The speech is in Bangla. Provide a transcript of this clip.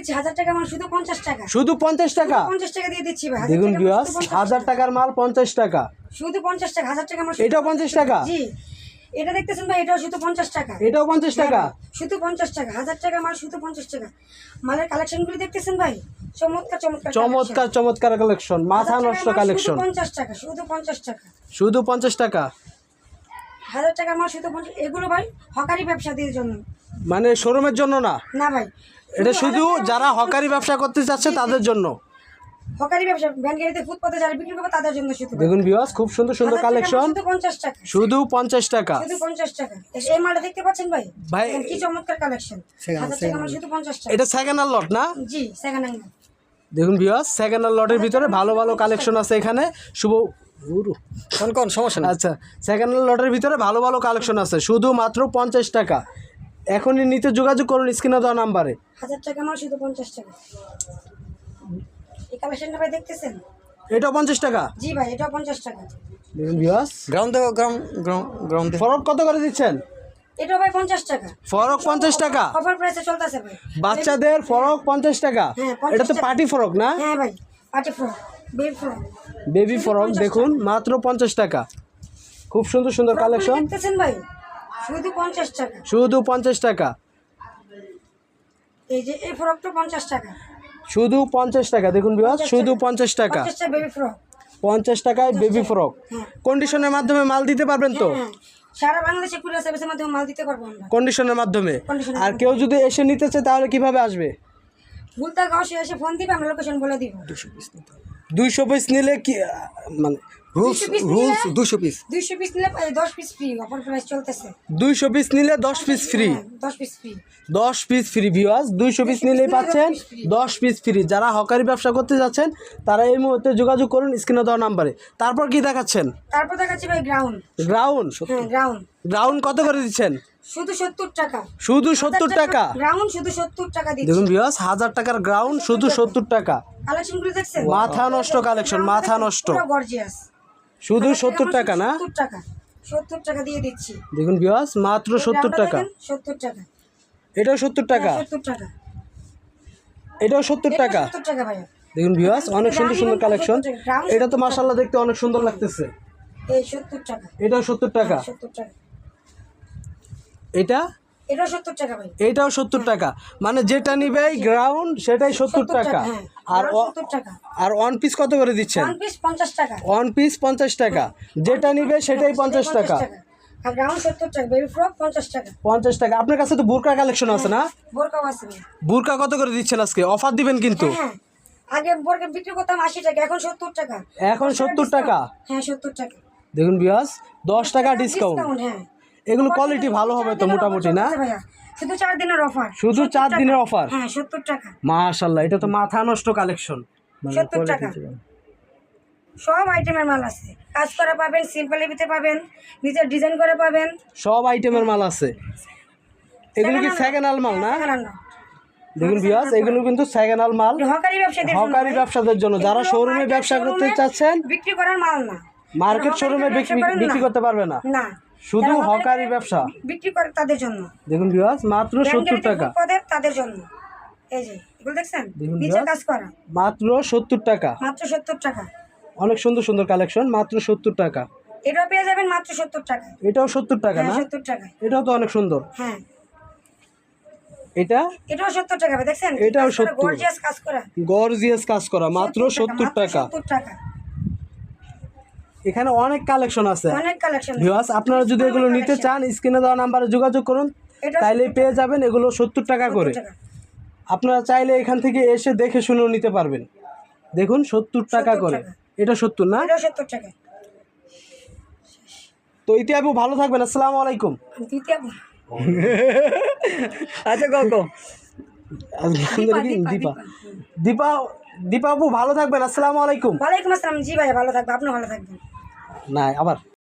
দিচ্ছি হাজার টাকা আমার শুধু পঞ্চাশ টাকা শুধু পঞ্চাশ টাকা পঞ্চাশ টাকা দিয়ে দিচ্ছি ভাই হাজার দেখুন বিয়াস হাজার টাকার মাল পঞ্চাশ টাকা শুধু পঞ্চাশ টাকা হাজার টাকা শুধু এটাও পঞ্চাশ টাকা জি এটা দেখতেছেন ভাই এটাও শুধু পঞ্চাশ টাকা এটাও পঞ্চাশ টাকা শুধু পঞ্চাশ টাকা হাজার টাকা মাল শুধু পঞ্চাশ টাকা মালের কালেকশনগুলি দেখতেছেন ভাই চমৎকার চমৎকার চমৎকার চমৎকার কালেকশন মাথা নষ্ট কালেকশন পঞ্চাশ টাকা শুধু পঞ্চাশ টাকা শুধু পঞ্চাশ টাকা হাজার টাকা মাল শুধু এগুলো ভাই হকারি ব্যবসাদের জন্য মানে শোরুমের জন্য না না ভাই এটা শুধু যারা হকারি ব্যবসা করতে চাচ্ছে তাদের জন্য। হকারি ব্যবসা ভ্যান গাড়িতে ফুটপাতে যারা বিক্রি করবে তাদের জন্য শুধু। দেখুন খুব সুন্দর সুন্দর কালেকশন শুধু পঞ্চাশ টাকা। শুধু পঞ্চাশ টাকা। শুধু পঞ্চাশ টাকা। এই মালটা দেখতে পাচ্ছেন ভাই? ভাই, কি চমৎকার কালেকশন হাজার টাকা মাল শুধু পঞ্চাশ টাকা। এটা সেকেন্ড হ্যান্ড লট না? জি সেকেন্ড হ্যান্ড দেখুন বিয়াস সেকেন্ড হ্যান্ড লটের ভিতরে ভালো ভালো কালেকশন আছে এখানে। শুভ কোন কোন সমস্যা নেই। আচ্ছা সেকেন্ড হ্যান্ড লটের ভিতরে ভালো ভালো কালেকশন আছে। শুধু মাত্র পঞ্চাশ টাকা। এখনই নিতে যোগাযোগ করুন স্ক্রিনে দেওয়া নাম্বারে। হাজার টাকা মাল শুধু পঞ্চাশ টাকা। এই কালেকশনটা ভাই দেখতেছেন? এটাও পঞ্চাশ টাকা? জি ভাই এটাও পঞ্চাশ টাকা। দেখুন বিয়াস গ্রাউন্ড দেখো গ্রাউন্ড গ্রাউন্ড গ্রাউন্ড ফরক কত করে দিচ্ছেন? ভাই টাকা। ফরক পঞ্চাশ টাকা? অফার প্রাইসে চলতেছে ভাই। বাচ্চাদের ফরক পঞ্চাশ টাকা? হ্যাঁ, 50 এটা তো পার্টি ফরক না? হ্যাঁ ভাই party frock baby frock. Baby frock দেখুন মাত্র পঞ্চাশ টাকা। খুব সুন্দর সুন্দর কালেকশন দেখতেছেন ভাই? শুধু পঞ্চাশ টাকা। শুধু পঞ্চাশ টাকা। এই যে এই ফ্রকটা পঞ্চাশ টাকা। শুধু পঞ্চাশ টাকা দেখুন বিবাস শুধু পঞ্চাশ টাকা। বেবি ফ্রক পঞ্চাশ টাকায় বেবি ফ্রক হ্যাঁ। কন্ডিশনের মাধ্যমে মাল দিতে পারবেন তো? হ্যাঁ সারা বাংলাদেশে কুরিয়ার সার্ভিসের মাধ্যমে মাল দিতে পারব আমরা। কন্ডিশনের মাধ্যমে? আর কেউ যদি এসে নিতে চায় তাহলে কীভাবে আসবে? ভুলতা গাঁও সে এসে ফোন দিবে আমরা লোকেশন বলে দিব। দুইশো পিস নিলে কি মানে রুলস রুলস দুশো পিস দুইশো পিস নিলে দশ পিস ফ্রি অফার প্রাইস চলতেছে। দুইশো পিস নিলে দশ পিস ফ্রি হ্যাঁ, দশ পিস ফ্রি দশ পিস ফ্রি ভিওয়াস দুইশো পিস নিলেই পাচ্ছেন দশ পিস ফ্রি যারা হকারি ব্যবসা করতে যাচ্ছেন তারা এই মুহূর্তে যোগাযোগ করুন স্ক্রিনে দেওয়া নাম্বারে তারপর কি দেখাচ্ছেন? তারপর দেখাচ্ছি ভাই গ্রাউন্ড গ্রাউন্ড হ্যাঁ গ্রাউন্ড গ্রাউন্ড কত করে দিচ্ছেন? শুধু সত্তর টাকা। শুধু সত্তর টাকা গ্রাউন্ড শুধু সত্তর টাকা দেখুন হাজার টাকার গ্রাউন্ড শুধু সত্তর টাকা। দেখছেন? মাথা নষ্ট কালেকশন মাথা নষ্ট। গর্জিয়াস শুধু সত্তর টাকা না? সত্তর টাকা। সত্তর টাকা দিয়ে দিচ্ছি। দেখুন ভিওয়াস মাত্র সত্তর টাকা। সত্তর টাকা। এটাও সত্তর টাকা। সত্তর টাকা। এটাও সত্তর টাকা। দেখুন ভিওয়াস অনেক সুন্দর সুন্দর কালেকশন এটা তো মার্শাল্লাহ দেখতে অনেক সুন্দর লাগতেছে। এই সত্তর টাকা। এটাও সত্তর টাকা। সত্তর টাকা। এটা এটা টাকা এটাও সত্তর টাকা। মানে যেটা নিবে গ্রাউন্ড সেটাই সত্তর টাকা হ্যাঁ আর সত্তর টাকা। আর ওয়ান পিস কত করে দিচ্ছেন? ওয়ান পিস পঞ্চাশ টাকা। টাকা। যেটা নিবে সেটাই পঞ্চাশ টাকা। আর পঞ্চাশ টাকা। আপনার কাছে তো বুরকা কালেকশন আছে না? বুরকা কত করে দিচ্ছেন আজকে? অফার দিবেন কিন্তু। হ্যাঁ আগে বোরকা বিক্রি করতাম আশি টাকা এখন সত্তর টাকা। এখন সত্তর টাকা হ্যাঁ সত্তর টাকা। দেখুন বিয়াস দশ টাকা ডিসকাউন্ট ডিসকাউন্ট হ্যাঁ। এগুলো কোয়ালিটি ভালো হবে তো মোটামুটি না? শুধু চার দিনের অফার শুধু চার দিনের অফার হ্যাঁ সত্তর টাকা। মাশাল্লাহ এটা তো মাথা নষ্ট কালেকশন সত্তর টাকা। সব আইটেমের মাল আছে। কাজ করা পাবেন সিম্পল লিপিতে পাবেন নিজের ডিজাইন করে পাবেন। সব আইটেমের মাল আছে। এগুলো কি সেকেন্ড মাল না? দেখুন বিয়াস এগুলো কিন্তু সেকেন্ড আল মাল হকারি। ব্যবসাদের জন্য। যারা শোরুমে ব্যবসা করতে চাচ্ছেন বিক্রি করার মাল না। মার্কেট শোরুমে ব্যবসা করেন বিক্রি বিক্রি করতে পারবে না। না। শুধু হকারি ব্যবসা? বিক্রি করে তাদের জন্য। দেখুন বিয়াস মাত্র সত্তর টাকা। পদের তাদের জন্য। এই যে এগুলো দেখছেন? কাজ করা। মাত্র সত্তর টাকা। মাত্র সত্তর টাকা। অনেক সুন্দর সুন্দর কালেকশন মাত্র সত্তর টাকা। এটাও পেয়ে যাবেন মাত্র সত্তর টাকা। এটাও সত্তর টাকা হ্যাঁ না? সত্তর টাকা। এটাও তো অনেক সুন্দর। হ্যাঁ। এটা? এটাও সত্তর টাকা দেখছেন? এটাও 70 গর্জিয়াস কাজ করা। গর্জিয়াস কাজ করা মাত্র সত্তর টাকা। সত্তর টাকা। এখানে অনেক কালেকশন আছে। অনেক কালেকশন ভিউয়ার্স আপনারা যদি এগুলো নিতে চান স্ক্রিনে দেওয়া নাম্বারে যোগাযোগ করুন। তাইলে পেয়ে যাবেন এগুলো সত্তর টাকা করে। আপনারা চাইলে এখান থেকে এসে দেখে শুনেও নিতে পারবেন। দেখুন সত্তর টাকা করে। এটা সত্তর না? সত্তর টাকা। তো ইতি আপু ভালো থাকবেন। আসসালামু আলাইকুম। আচ্ছা গল্প দীপা, দীপা দীপা। আপু ভালো থাকবেন। আসসালামু আলাইকুম। ওয়ালাইকুম আসসালাম। জি ভাই ভালো থাকবে। আপনি ভালো থাকবেন। না আবার